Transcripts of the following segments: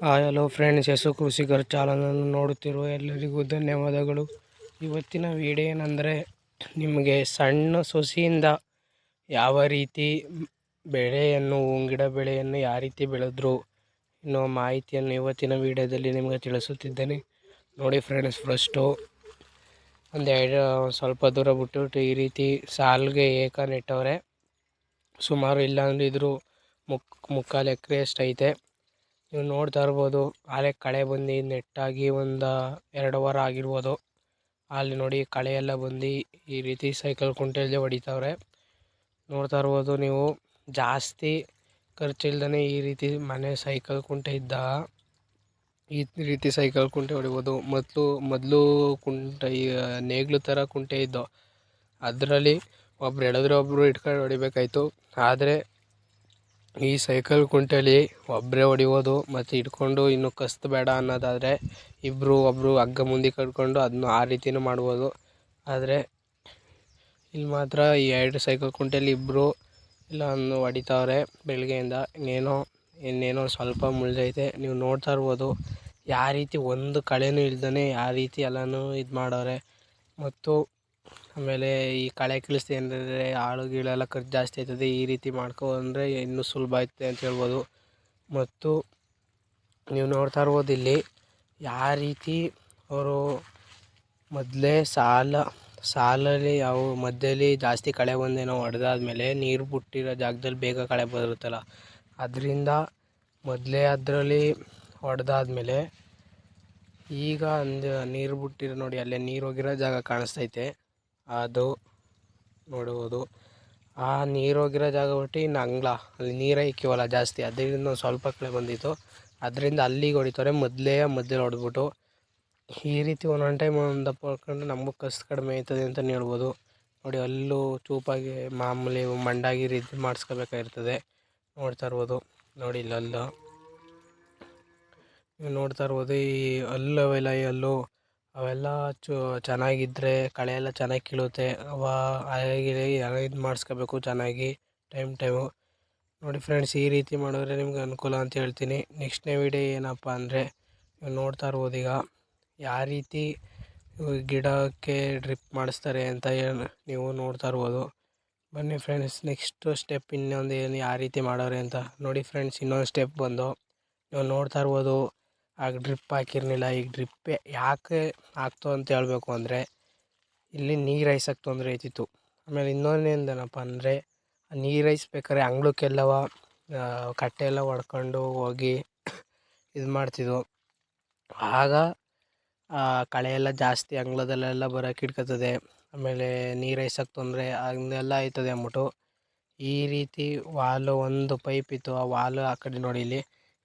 Hello friends Yashu ಕೃಷಿಕರ ಚಾನಲನ್ನು ನೋಡುತ್ತಿರುವ ಎಲ್ಲರಿಗೂ ಧನ್ಯವಾದಗಳು. ಇವತ್ತಿನ ವಿಡಿಯೋ ಏನಂದರೆ, ನಿಮಗೆ ಸಣ್ಣ ಸೊಸಿಯಿಂದ ಯಾವ ರೀತಿ ಬೆಳೆಯನ್ನು ಹೂಗಿಡ ಬೆಳೆಯನ್ನು ಯಾವ ರೀತಿ ಬೆಳೆದ್ರು ಎನ್ನುವ ಮಾಹಿತಿಯನ್ನು ಇವತ್ತಿನ ವಿಡಿಯೋದಲ್ಲಿ ನಿಮಗೆ ತಿಳಿಸುತ್ತಿದ್ದೇನೆ. ನೋಡಿ ಫ್ರೆಂಡ್ಸ್ ಫಸ್ಟು ಒಂದು ಎರಡು ಸ್ವಲ್ಪ ದೂರ ಬಿಟ್ಟುಬಿಟ್ಟು ಈ ರೀತಿ ಸಾಲಿಗೆ ಏಕ ನೆಟ್ಟವ್ರೆ ಸುಮಾರು ಇಲ್ಲ ಇದ್ರೂ ಮುಕ್, ಮುಕ್ಕಾಲು ಎಕರೆ ಅಷ್ಟೈತೆ ನೀವು ನೋಡ್ತಾ ಇರ್ಬೋದು, ಆಲೆ ಕಳೆ ಬಂದು ನೆಟ್ಟಾಗಿ ಒಂದು ಎರಡು ವಾರ ಆಗಿರ್ಬೋದು. ಅಲ್ಲಿ ನೋಡಿ ಕಳೆ ಎಲ್ಲ ಬಂದು ಈ ರೀತಿ ಸೈಕಲ್ ಕುಂಟೆಯಲ್ಲಿ ಹೊಡಿತಾವ್ರೆ. ನೋಡ್ತಾ ಇರ್ಬೋದು ನೀವು, ಜಾಸ್ತಿ ಖರ್ಚಿಲ್ದೇ ಈ ರೀತಿ ಮನೆ ಸೈಕಲ್ ಕುಂಟೆ ಇದ್ದ, ಈ ರೀತಿ ಸೈಕಲ್ ಕುಂಟೆ ಹೊಡಿಬೋದು. ಮೊದಲು ಮೊದಲು ಕುಂಟೆ, ಈ ನೇಗ್ಲು ಥರ ಕುಂಟೆ ಇದ್ದೋ, ಅದರಲ್ಲಿ ಒಬ್ರು ಎಳೆದ್ರೆ ಒಬ್ಬರು ಇಟ್ಕೊಂಡು ಹೊಡಿಬೇಕಾಯ್ತು. ಆದರೆ ಈ ಸೈಕಲ್ ಕುಂಟೆಲಿ ಒಬ್ಬರೇ ಹೊಡಿಬೋದು, ಮತ್ತು ಹಿಡ್ಕೊಂಡು ಇನ್ನು ಕಸ್ದು ಬೇಡ ಅನ್ನೋದಾದರೆ ಇಬ್ಬರು ಒಬ್ಬರು ಹಗ್ಗ ಮುಂದೆ ಕಟ್ಕೊಂಡು ಅದನ್ನು ಆ ರೀತಿಯೂ ಮಾಡ್ಬೋದು. ಆದರೆ ಇಲ್ಲಿ ಮಾತ್ರ ಈ ಎರಡು ಸೈಕಲ್ ಕುಂಟೆಲಿ ಇಬ್ಬರು ಇಲ್ಲ ಅನ್ನು ಹೊಡಿತಾವ್ರೆ ಬೆಳಗ್ಗೆಯಿಂದ. ಇನ್ನೇನೋ ಇನ್ನೇನೋ ಸ್ವಲ್ಪ ಮುಳ್ದೈತೆ ನೀವು ನೋಡ್ತಾ ಇರ್ಬೋದು, ಯಾವ ರೀತಿ ಒಂದು ಕಳೆನೂ ಇಲ್ದೇ ಯಾವ ರೀತಿ ಎಲ್ಲನೂ ಇದು ಮಾಡವ್ರೆ. ಮತ್ತು ಆಮೇಲೆ ಈ ಕಳೆ ಕೀಳಿಸ್ದೆ ಏನಂದರೆ ಆಳು ಗೀಳೆಲ್ಲ ಖರ್ಚು ಜಾಸ್ತಿ ಆಯ್ತದೆ, ಈ ರೀತಿ ಮಾಡ್ಕೊಂಡ್ರೆ ಇನ್ನೂ ಸುಲಭ ಆಯ್ತದೆ ಅಂತ ಹೇಳ್ಬೋದು. ಮತ್ತು ನೀವು ನೋಡ್ತಾ ಇರ್ಬೋದು ಇಲ್ಲಿ ಯಾವ ರೀತಿ ಅವರು ಮೊದಲೇ ಸಾಲ, ಸಾಲಲ್ಲಿ ಯಾವ ಮಧ್ಯದಲ್ಲಿ ಜಾಸ್ತಿ ಕಳೆ ಬಂದೇನೋ ಹೊಡೆದಾದ್ಮೇಲೆ ನೀರು ಬಿಟ್ಟಿರೋ ಜಾಗದಲ್ಲಿ ಬೇಗ ಕಳೆ ಬರುತ್ತಲ್ಲ, ಅದರಿಂದ ಮೊದಲೇ ಅದರಲ್ಲಿ ಹೊಡೆದಾದ್ಮೇಲೆ ಈಗ ಅಂದ ನೀರು ಬಿಟ್ಟಿರೋ ನೋಡಿ, ಅಲ್ಲೇ ನೀರು ಹೋಗಿರೋ ಜಾಗ ಕಾಣಿಸ್ತೈತೆ. ಅದು ನೋಡುವುದು ಆ ನೀರು ಹೋಗಿರೋ ಜಾಗ ಬಿಟ್ಟು ಇನ್ನು ಅಂಗ್ಲ, ಅಲ್ಲಿ ನೀರೇ ಇಕ್ಕಿವಲ್ಲ ಜಾಸ್ತಿ. ಅದರಿಂದ ಸ್ವಲ್ಪ ಕಡೆ ಬಂದಿತ್ತು. ಅದರಿಂದ ಅಲ್ಲಿಗೆ ಹೊಡಿತಾರೆ, ಮೊದಲೇ ಮಧ್ಯದಲ್ಲಿ ಹೊಡೆದ್ಬಿಟ್ಟು. ಈ ರೀತಿ ಒಂದೊಂದು ಟೈಮ್ ಒಂದು ದಪ್ಪ ಹೊಡ್ಕೊಂಡು ನಮಗೂ ಕಷ್ಟ ಕಡಿಮೆ ಆಯ್ತದೆ ಅಂತಲೇ ಹೇಳ್ಬೋದು. ನೋಡಿ, ಅಲ್ಲೂ ಚೂಪಾಗಿ ಮಾಮೂಲಿ ಮಂಡಾಗಿ ರೀತಿ ಮಾಡಿಸ್ಕೋಬೇಕಾಗಿರ್ತದೆ. ನೋಡ್ತಾ ಇರ್ಬೋದು. ನೋಡಿ, ಇಲ್ಲಲ್ಲೂ. ನೋಡ್ತಾ ಇರ್ಬೋದು ಈ ಹಲ್ಲು ಅವೆಲ್ಲ ಈ ಅವೆಲ್ಲ ಚು ಚೆನ್ನಾಗಿದ್ದರೆ ಕಳೆ ಎಲ್ಲ ಚೆನ್ನಾಗಿ ಕೀಳುತ್ತೆ. ಅವಾ ಇದು ಮಾಡಿಸ್ಕೋಬೇಕು ಚೆನ್ನಾಗಿ, ಟೈಮ್ ಟೈಮು. ನೋಡಿ ಫ್ರೆಂಡ್ಸ್, ಈ ರೀತಿ ಮಾಡಿದ್ರೆ ನಿಮ್ಗೆ ಅನುಕೂಲ ಅಂತ ಹೇಳ್ತೀನಿ. ನೆಕ್ಸ್ಟ್ನೇ ವಿಡಿಯೋ ಏನಪ್ಪ ಅಂದರೆ ನೀವು ನೋಡ್ತಾ ಇರ್ಬೋದು ಈಗ. ಯಾವ ರೀತಿ ಗಿಡಕ್ಕೆ ಡ್ರಿಪ್ ಮಾಡಿಸ್ತಾರೆ ಅಂತ ನೀವು ನೋಡ್ತಾ ಇರ್ಬೋದು. ಬನ್ನಿ ಫ್ರೆಂಡ್ಸ್, ನೆಕ್ಸ್ಟು ಸ್ಟೆಪ್ ಇನ್ನೊಂದು ಏನು ಯಾವ ರೀತಿ ಮಾಡೋರೆ ಅಂತ. ನೋಡಿ ಫ್ರೆಂಡ್ಸ್, ಇನ್ನೊಂದು ಸ್ಟೆಪ್ ಬಂದು, ನೀವು ನೋಡ್ತಾ ಇರ್ಬೋದು. ಆಗ ಡ್ರಿಪ್ ಹಾಕಿರ್ಲಿಲ್ಲ, ಈಗ ಡ್ರಿಪ್ಪೇ ಯಾಕೆ ಹಾಕ್ತು ಅಂತ ಹೇಳಬೇಕು ಅಂದರೆ, ಇಲ್ಲಿ ನೀರು ಹಾಯ್ಸೋಕ್ಕೆ ತೊಂದರೆ ಆಯ್ತಿತ್ತು ಆಮೇಲೆ ಇನ್ನೊಂದೇನಪ್ಪ ಅಂದರೆ, ನೀರು ಹಾಯ್ಸ್ಬೇಕಾರೆ ಅಂಗ್ಳಕ್ಕೆಲ್ಲವ ಕಟ್ಟೆ ಎಲ್ಲ ಹೊಡ್ಕೊಂಡು ಹೋಗಿ ಇದು ಮಾಡ್ತಿದ್ವು. ಆಗ ಕಳೆ ಎಲ್ಲ ಜಾಸ್ತಿ ಅಂಗಳದಲ್ಲೆಲ್ಲ ಬರೋಕೆ ಹಿಡ್ಕೊತದೆ ಆಮೇಲೆ ನೀರು ಹಾಯ್ಸೋಕ್ಕೆ ತೊಂದರೆ ಅದನ್ನೆಲ್ಲ ಆಯ್ತದೆ ಅಂದ್ಬಿಟ್ಟು, ಈ ರೀತಿ ವಾಲು ಒಂದು ಪೈಪ್ ಇತ್ತು, ಆ ವಾಲು ಆ ಕಡೆ ನೋಡಿ ಇಲ್ಲಿ.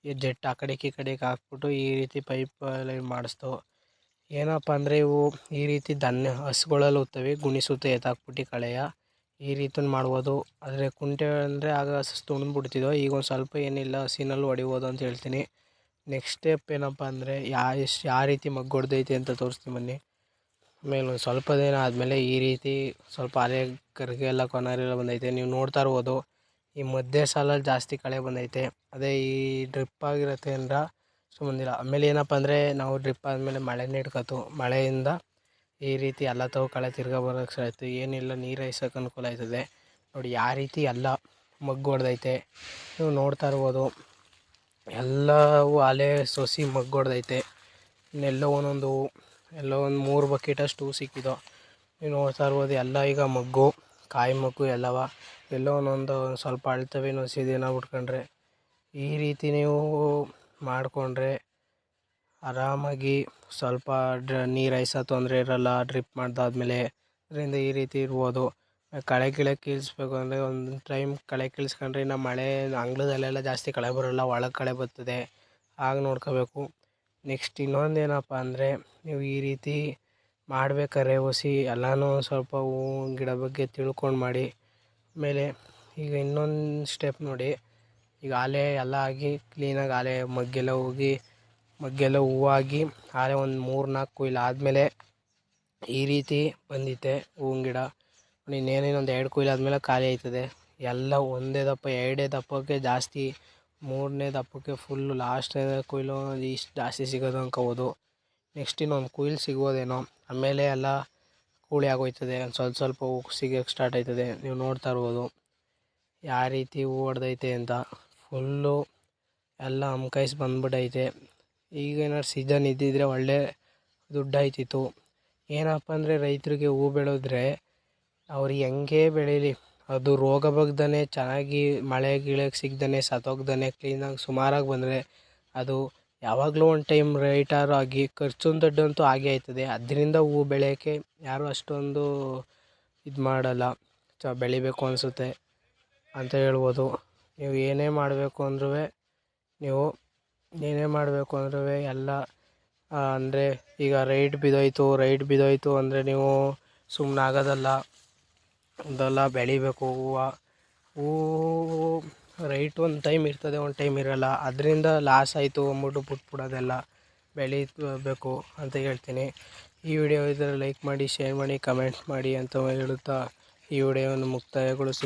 ಈ ಜೆಟ್ ಆ ಕಡೆಗೆ ಈ ಕಡೆಗೆ ಹಾಕ್ಬಿಟ್ಟು ಈ ರೀತಿ ಪೈಪ್ ಲೈನ್ ಮಾಡಿಸ್ತು. ಏನಪ್ಪ ಅಂದರೆ ಇವು ಈ ರೀತಿ ಧಾನ್ಯ ಹಸುಗಳಲ್ಲಿ ಹೋಗ್ತವೆ ಗುಣಿಸುತ್ತೆ ಎತ್ತಾಕ್ಬಿಟ್ಟು ಕಳೆಯ ಈ ರೀತಿ ಮಾಡ್ಬೋದು. ಆದರೆ ಕುಂಟೆ ಅಂದರೆ ಆಗ ಹಸು ತುಳಿದ್ಬಿಡ್ತಿದ್ದೋ ಈಗ ಒಂದು ಸ್ವಲ್ಪ ಏನಿಲ್ಲ, ಹಸಿನಲ್ಲಿ ಹೊಡಿಬೋದು ಅಂತ ಹೇಳ್ತೀನಿ. ನೆಕ್ಸ್ಟ್ ಸ್ಟೆಪ್ ಏನಪ್ಪ ಅಂದರೆ ಯಾ ಎಷ್ಟು ಯಾವ ರೀತಿ ಮಗ್ಗೊಡ್ದೈತಿ ಅಂತ ತೋರಿಸ್ತೀನಿ ಬನ್ನಿ. ಆಮೇಲೆ ಒಂದು ಸ್ವಲ್ಪ ದಿನ ಆದಮೇಲೆ ಈ ರೀತಿ ಸ್ವಲ್ಪ ಅರೆ ಕರ್ಗೆ ಎಲ್ಲ ಕೊನರೆಲ್ಲ ಬಂದೈತೆ. ನೀವು ನೋಡ್ತಾ ಇರ್ಬೋದು. ಈ ಮಧ್ಯೆ ಸಾಲಲ್ಲಿ ಜಾಸ್ತಿ ಕಳೆ ಬಂದೈತೆ. ಅದೇ ಈ ಡ್ರಿಪ್ ಆಗಿರುತ್ತೆ ಅಂದ್ರೆ ಅಷ್ಟು ಬಂದಿಲ್ಲ ಆಮೇಲೆ ಏನಪ್ಪ ಅಂದರೆ ನಾವು ಡ್ರಿಪ್ ಆದಮೇಲೆ ಮಳೆ ನೀಡ್ಕತ್ತು ಮಳೆಯಿಂದ ಈ ರೀತಿ ಎಲ್ಲ ತಗೋ ಕಳೆ ತಿರ್ಗಾ ಬರೋಕೆ ಆಯಿತು. ಏನಿಲ್ಲ, ನೀರು ಹಾಯ್ಸೋಕೆ ಅನುಕೂಲ ಆಯ್ತದೆ. ನೋಡಿ ಯಾವ ರೀತಿ ಎಲ್ಲ ಮಗ್ಗು ಹೊಡೆದೈತೆ. ನೀವು ನೋಡ್ತಾ ಇರ್ಬೋದು. ಎಲ್ಲವೂ ಅಲೆ ಸೊಸಿ ಮಗ್ಗು ಹೊಡೆದೈತೆ. ಇನ್ನೆಲ್ಲೋ ಒಂದೊಂದು, ಎಲ್ಲೋ ಒಂದು ಮೂರು ಬಕೆಟಷ್ಟು ಸಿಕ್ಕಿದ್ದು ನೀವು ನೋಡ್ತಾ ಇರ್ಬೋದು, ಎಲ್ಲ ಈಗ ಮಗ್ಗು. ಕಾಯಿ ಎಲ್ಲವ, ಎಲ್ಲೋ ಒಂದೊಂದು ಸ್ವಲ್ಪ ಅಳ್ತವೆ ನುಸಿ ದಿನ ಬಿಟ್ಕೊಂಡ್ರೆ ಈ ರೀತಿ ನೀವು ಮಾಡಿಕೊಂಡ್ರೆ ಆರಾಮಾಗಿ ಸ್ವಲ್ಪ ಡ್ರ, ನೀರು ಹಾಯ್ಸೋ ತೊಂದರೆ ಇರೋಲ್ಲ, ಡ್ರಿಪ್ ಮಾಡಿದಾದ್ಮೇಲೆ ಅದರಿಂದ ಈ ರೀತಿ ಇರ್ಬೋದು. ಕಳೆ ಗಿಳೆ ಕೀಳಿಸ್ಬೇಕು ಅಂದರೆ ಒಂದು ಟೈಮ್ ಕಳೆ ಕೀಳಿಸ್ಕೊಂಡ್ರೆ ಇನ್ನು ಮಳೆ ಅಂಗಳದಲ್ಲೆಲ್ಲ ಜಾಸ್ತಿ ಕಳೆ ಬರೋಲ್ಲ, ಒಳಗೆ ಕಳೆ ಬರ್ತದೆ. ಆಗ ನೋಡ್ಕೋಬೇಕು. ನೆಕ್ಸ್ಟ್ ಇನ್ನೊಂದು ಏನಪ್ಪ ಅಂದರೆ ನೀವು ಈ ರೀತಿ ಮಾಡ್ಬೇಕಾದ್ರೆ ಒಸಿ ಎಲ್ಲನೂ ಸ್ವಲ್ಪ ಹೂವಿನ ಗಿಡ ಬಗ್ಗೆ ತಿಳ್ಕೊಂಡು ಮಾಡಿ. ಆಮೇಲೆ ಈಗ ಇನ್ನೊಂದು ಸ್ಟೆಪ್ ನೋಡಿ. ಈಗ ಆಲೆ ಎಲ್ಲ ಆಗಿ ಕ್ಲೀನಾಗಿ ಆಲೆ ಮಗ್ಗೆಲ್ಲ ಹೋಗಿ, ಮಗ್ಗೆಲ್ಲ ಹೂವಾಗಿ ಆಲೆ ಒಂದು ಮೂರು ನಾಲ್ಕು ಕೊಯ್ಲು ಆದಮೇಲೆ ಈ ರೀತಿ ಬಂದಿತ್ತೆ ಹೂವಿನ ಗಿಡ. ಇನ್ನೇನೇನು ಒಂದು ಎರಡು ಕೊಯ್ಲು ಆದಮೇಲೆ ಖಾಲಿ ಆಯ್ತದೆ. ಎಲ್ಲ ಒಂದೇ ದಪ್ಪ, ಎರಡೇ ದಪ್ಪಕ್ಕೆ ಜಾಸ್ತಿ, ಮೂರನೇ ದಪ್ಪಕ್ಕೆ ಫುಲ್ಲು ಲಾಸ್ಟ್ ಕುಯ್ಲು ಇಷ್ಟು ಜಾಸ್ತಿ ಸಿಗೋದು ಅನ್ಕೋಬೋದು ನೆಕ್ಸ್ಟ್ ಇನ್ನೊಂದು ಕುಯ್ಲು ಸಿಗ್ಬೋದೇನೋ ಆಮೇಲೆ ಎಲ್ಲ ಕೂಳಿ ಆಗೋಯ್ತದೆ. ಒಂದು ಸ್ವಲ್ಪ ಸ್ವಲ್ಪ ಹೂ ಸಿಗೋಕೆ ಸ್ಟಾರ್ಟ್ ಆಯ್ತದೆ. ನೀವು ನೋಡ್ತಾ ಇರ್ಬೋದು. ಯಾವ ರೀತಿ ಹೂ ಹೊಡ್ದೈತೆ ಅಂತ. ಫುಲ್ಲು ಎಲ್ಲ ಅಮ್ಕಾಯ್ಸಿ ಬಂದ್ಬಿಟ್ಟೈತೆ ಈಗ ಏನಾರು ಸೀಸನ್ ಇದ್ದಿದ್ದರೆ ಒಳ್ಳೆ ದುಡ್ಡು ಆಯ್ತಿತ್ತು ಏನಪ್ಪ ಅಂದರೆ ರೈತರಿಗೆ ಹೂ ಬೆಳೆದ್ರೆ ಅವ್ರು ಹೆಂಗೆ ಬೆಳೀಲಿ? ಅದು ರೋಗ ಬಗ್ದೇ ಚೆನ್ನಾಗಿ ಮಳೆ ಗಿಳೆಗೆ ಸಿಗ್ದೇ ಸತ್ತೋಗ್ದೇ ಕ್ಲೀನಾಗಿ ಸುಮಾರಾಗಿ ಬಂದರೆ ಅದು ಯಾವಾಗಲೂ ಒಂದು ಟೈಮ್ ರೈಟರ್ ಆಗಿ ಖರ್ಚಿನ ದುಡ್ಡಂತೂ ಆಗೇ ಆಯ್ತದೆ. ಅದರಿಂದ ಹೂ ಬೆಳೆಯೋಕ್ಕೆ ಯಾರೂ ಅಷ್ಟೊಂದು ಇದು ಮಾಡೋಲ್ಲ. ಚ, ಬೆಳಿಬೇಕು ಅನಿಸುತ್ತೆ ಅಂತ ಹೇಳ್ಬೋದು. ನೀವು ಏನೇ ಮಾಡಬೇಕು ಅಂದ್ರೂ ನೀವು ಏನೇ ಮಾಡಬೇಕು ಅಂದ್ರೂ ಎಲ್ಲ ಅಂದರೆ ಈಗ ರೈಟ್ ಬಿದ್ದೋಯ್ತು ರೈಟ್ ಬಿದ್ದೋಯ್ತು ಅಂದರೆ ನೀವು ಸುಮ್ಮನೆ ಆಗೋದಲ್ಲ ಅದೆಲ್ಲ ಬೆಳಿಬೇಕು ಹೂವು. ಹೂವು ರೈಟ್ ಒಂದು ಟೈಮ್ ಇರ್ತದೆ, ಒಂದು ಟೈಮ್ ಇರೋಲ್ಲ. ಅದರಿಂದ ಲಾಸ್ ಆಯಿತು ಅಂದ್ಬಿಟ್ಟು ಬಿಟ್ಬಿಡೋದೆಲ್ಲ ಬೆಳೀಬೇಕು ಅಂತ ಹೇಳ್ತೀನಿ. ಈ ವಿಡಿಯೋ ಇದ್ದರೆ ಲೈಕ್ ಮಾಡಿ ಶೇರ್ ಮಾಡಿ ಕಮೆಂಟ್ ಮಾಡಿ ಅಂತ ಹೇಳುತ್ತಾ ಈ ವಿಡಿಯೋವನ್ನು ಮುಕ್ತಾಯಗೊಳಿಸುತ್ತೀನಿ.